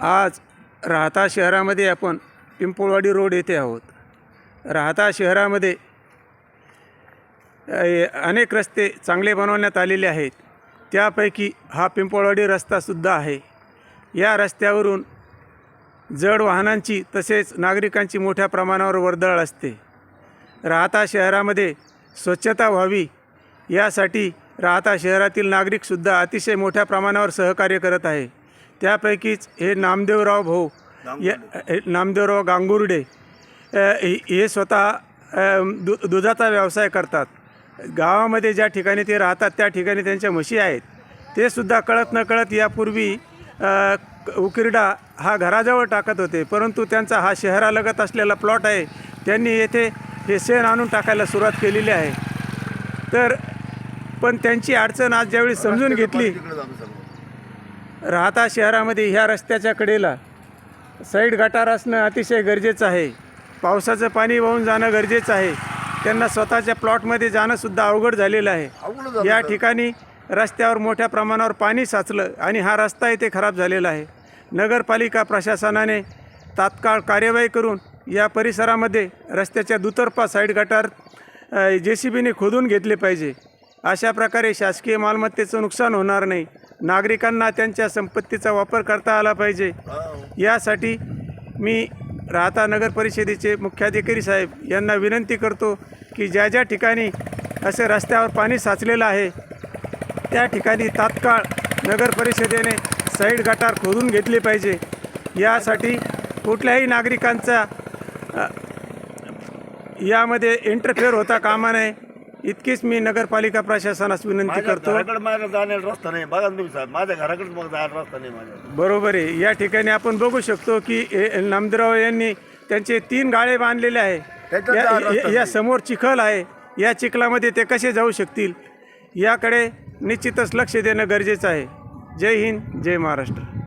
आज राहता शहरामध्ये आपण पिंपळवाडी रोड येथे आहोत. राहता शहरामध्ये अनेक रस्ते चांगले बनवण्यात आलेले आहेत. त्यापैकी हा पिंपळवाडी रस्तासुद्धा आहे. या रस्त्यावरून जड वाहनांची तसेच नागरिकांची मोठ्या प्रमाणावर वर्दळ असते. राहता शहरामध्ये स्वच्छता व्हावी यासाठी राहता शहरातील नागरिकसुद्धा अतिशय मोठ्या प्रमाणावर सहकार्य करत आहे. त्यापैकीच हे नामदेवराव भाऊ या नामदेवराव गांगुर्डे हे स्वतः दु दुधाचा व्यवसाय करतात. गावामध्ये ज्या ठिकाणी ते राहतात त्या ठिकाणी त्यांच्या म्हशी आहेत. ते सुद्धा कळत न कळत यापूर्वी उकिरडा हा घराजवळ टाकत होते परंतु त्यांचा हा शहरालगत असलेला प्लॉट आहे त्यांनी येथे हे शेण आणून टाकायला सुरुवात केलेली आहे. तर पण त्यांची अडचण आज ज्यावेळी समजून घेतली राहता शहरामध्ये ह्या रस्त्याच्या कडेला साईड गटार असणं अतिशय गरजेचं आहे. पावसाचं पाणी वाहून जाणं गरजेचं आहे. त्यांना स्वतःच्या प्लॉटमध्ये जाणंसुद्धा अवघड झालेलं आहे. या ठिकाणी रस्त्यावर मोठ्या प्रमाणावर पाणी साचलं आणि हा रस्ता इथे खराब झालेला आहे. नगरपालिका प्रशासनाने तात्काळ कार्यवाही करून या परिसरामध्ये रस्त्याच्या दुतर्फा साईड गटार जे सी बीने खोदून घेतले पाहिजे. अशा प्रकारे शासकीय मालमत्तेचं नुकसान होणार नाही. नागरिकांना त्यांच्या संपत्तीचा वापर करता आला पाहिजे. यासाठी मी राहता नगर परिषदेचे मुख्याधिकारी साहेब यांना विनंती करतो की ज्या ज्या ठिकाणी असे रस्त्यावर पाणी साचलेलं आहे त्या ठिकाणी तात्काळ नगर परिषदेने साईड गटार खोदून घेतले पाहिजे. यासाठी कुठल्याही नागरिकांचा यामध्ये इंटरफेअर होता कामा नये. इतकीच मी नगरपालिका प्रशासनास विनंती माझ्या करतो. घराकडे माझ्या जाण्याला रस्ता नाही. बघा ना तुम्ही साहेब माझ्या घराकडेच मग जायला रस्ता नाही माझ्या. बरोबर आहे. या ठिकाणी आपण बघू शकतो की नामदेवराव यांनी त्यांचे तीन गाळे बांधलेले आहे. त्याच्यात या- जायला या- रस्ता या समोर चिखल आहे. या चिखलामध्ये ते कसे जाऊ शकतील? याकडे निश्चितच लक्ष देणं गरजेचं आहे. जय हिंद जय महाराष्ट्र.